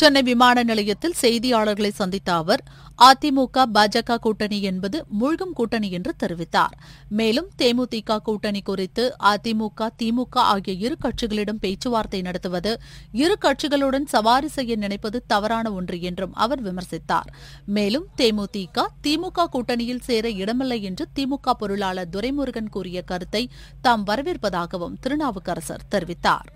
சென்னை விமான நிலையத்தில் செய்தியாளர்களை சந்தித்த அவர் அதிமுக பாஜக கூட்டணி என்பது மூழ்கும் கூட்டணி என்று தெரிவித்தார். மேலும் தேமுதிக கூட்டணி குறித்து அதிமுக திமுக ஆகிய இரு கட்சிகளிடம் பேச்சுவார்த்தை நடத்துவது இரு கட்சிகளுடன் சவாரி செய்ய நினைப்பது தவறான ஒன்று என்றும் அவர் விமர்சித்தார். மேலும் தேமுதிக திமுக கூட்டணியில் சேர இடமில்லை என்று திமுக பொருளாளர் துரைமுருகன் கூறிய கருத்தை தாம் வரவேற்பதாகவும் திருநாவுக்கரசர் தெரிவித்தார்.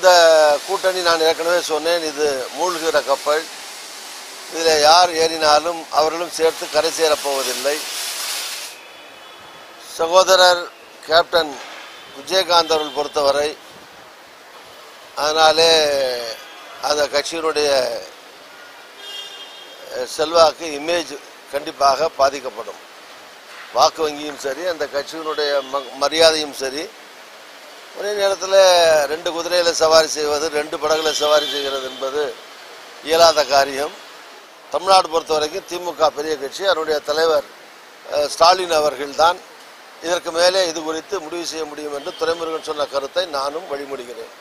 இந்த கூட்டணி நான் ஏற்கனவே சொன்னேன் இது மூழ்கிற கப்பல். இதில் யார் ஏறினாலும் அவர்களும் சேர்த்து கரை சேரப் போவதில்லை. சகோதரர் கேப்டன் விஜயகாந்த் அவர்கள் பொறுத்தவரை அதனாலே அந்த கட்சியினுடைய செல்வாக்கு இமேஜ் கண்டிப்பாக பாதிக்கப்படும். வாக்கு வங்கியும் சரி அந்த கட்சியினுடைய ம- மரியாதையும் சரி ஒரே நேரத்தில் ரெண்டு குதிரையில் சவாரி செய்வது ரெண்டு படகுல சவாரி செய்கிறது என்பது இயலாத காரியம். தமிழ்நாடு பொறுத்த வரைக்கும் திமுக பெரிய கட்சி. அதனுடைய தலைவர் ஸ்டாலின் அவர்கள்தான். இதற்கு மேலே இது குறித்து முடிவு செய்ய முடியும் என்று துறைமுருகன் சொன்ன கருத்தை நானும் வழிமொழிகிறேன்